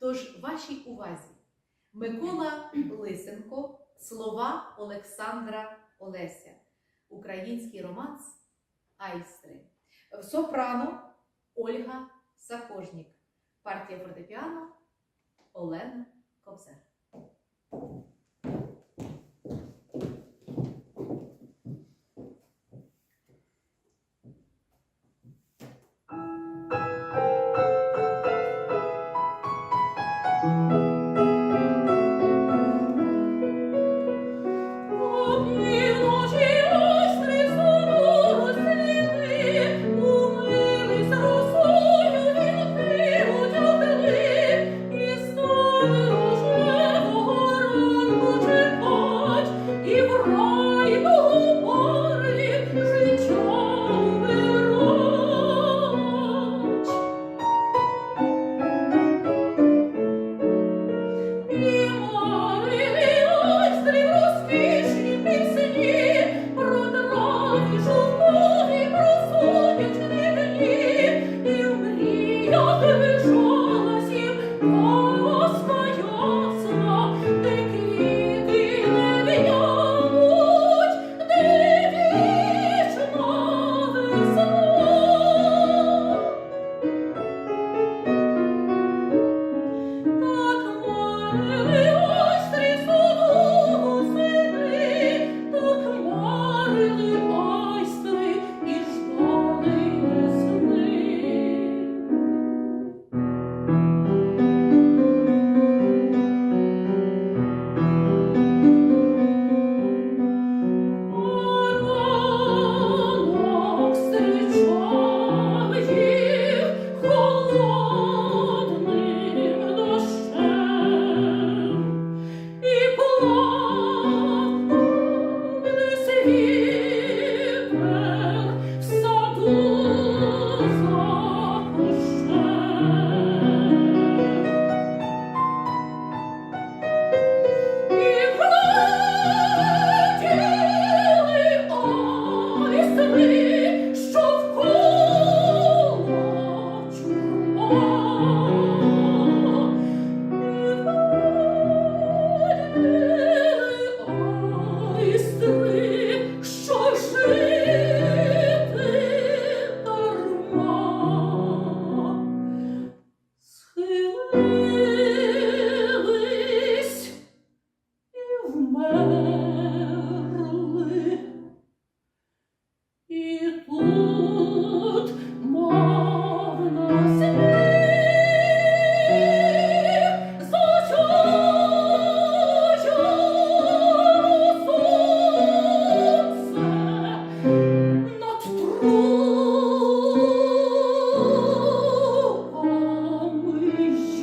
Тож, вашій увазі, Микола Лисенко, слова Олександра Олеся, український романс Айстри, Сопрано Ольга Сапожнік, партія фортепіано Олена Кобзар.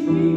me.